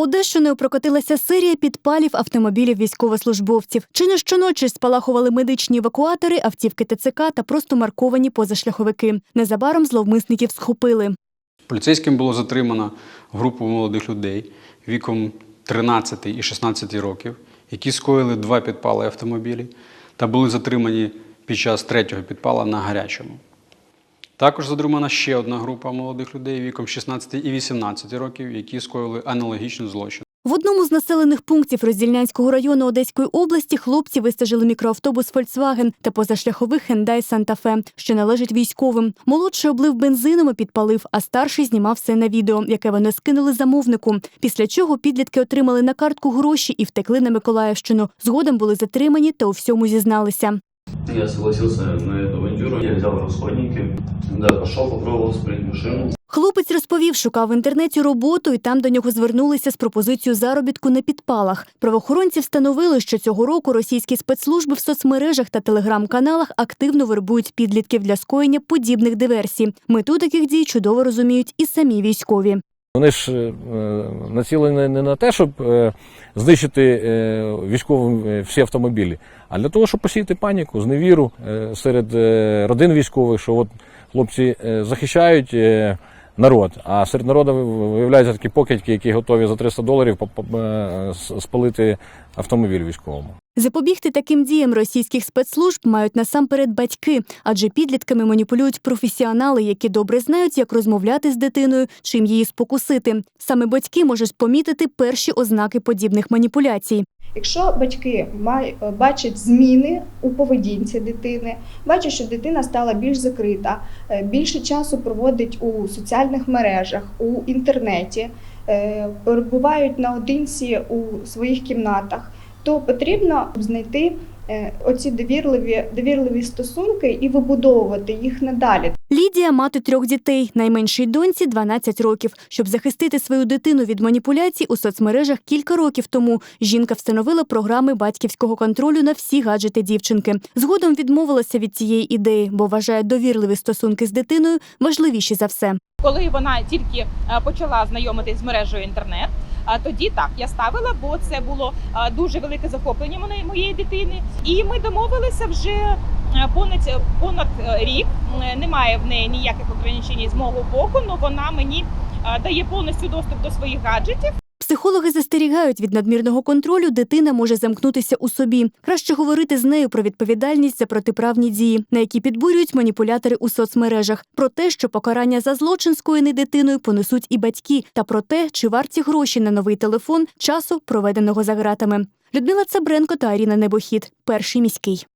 Одещиною прокотилася серія підпалів автомобілів військовослужбовців. Чи не щоночі спалахували медичні евакуатори, автівки ТЦК та просто марковані позашляховики. Незабаром зловмисників схопили. Поліцейським було затримано групу молодих людей віком 13 і 16 років, які скоїли два підпали автомобілів та були затримані під час третього підпала на гарячому. Також затримана ще одна група молодих людей віком 16 і 18 років, які скоїли аналогічний злочин. В одному з населених пунктів Роздільнянського району Одеської області хлопці вистежили мікроавтобус Volkswagen та Hyundai Santa Fe, що належить військовим. Молодший облив бензином і підпалив, а старший знімав все на відео, яке вони скинули замовнику. Після чого підлітки отримали на картку гроші і втекли на Миколаївщину. Згодом були затримані та у всьому зізналися. Я согласился на эту авантюру. Я взял расходники, да, пошел, попробовал спрятать машину. Хлопець розповів, шукав в інтернеті роботу, і там до нього звернулися з пропозицією заробітку на підпалах. Правоохоронці встановили, що цього року російські спецслужби в соцмережах та телеграм-каналах активно вербують підлітків для скоєння подібних диверсій. Мету таких дій чудово розуміють і самі військові. Вони ж е, націлені не на те, щоб е, знищити е, військовим всі автомобілі, а для того, щоб посіяти паніку, зневіру серед родин військових, що от хлопці захищають народ, а серед народу виявляються такі покидьки, які готові за 300 доларів спалити автомобіль військовому. Запобігти таким діям російських спецслужб мають насамперед батьки, адже підлітками маніпулюють професіонали, які добре знають, як розмовляти з дитиною, чим її спокусити. Саме батьки можуть помітити перші ознаки подібних маніпуляцій. Якщо батьки бачать зміни у поведінці дитини, бачать, що дитина стала більш закрита, е, більше часу проводить у соціальних мережах, у інтернеті, е, перебувають наодинці у своїх кімнатах, то потрібно знайти е, оці довірливі, довірливі стосунки і вибудовувати їх надалі. Лідія мати трьох дітей, найменшій доньці 12 років. Щоб захистити свою дитину від маніпуляцій у соцмережах кілька років тому, жінка встановила програми батьківського контролю на всі гаджети дівчинки. Згодом відмовилася від цієї ідеї, бо вважає довірливі стосунки з дитиною важливіші за все. Коли вона тільки е, почала знайомитись з мережею інтернет, а тоді так я ставила, бо це було е, дуже велике захоплення моєї дитини. І ми домовилися вже е, понад понад е, рік. Немає в неї ніяких ограничень з мого боку, але вона мені е, дає повністю доступ до своїх гаджетів. Психологи застерігають від надмірного контролю, дитина може замкнутися у собі. Краще говорити з нею про відповідальність за протиправні дії, на які підбурюють маніпулятори у соцмережах, про те, що покарання за злочин, скоєний дитиною, понесуть і батьки, та про те, чи варті гроші на новий телефон часу, проведеного за ґратами. Людмила Цабренко та Аріна Небохід. Перший міський.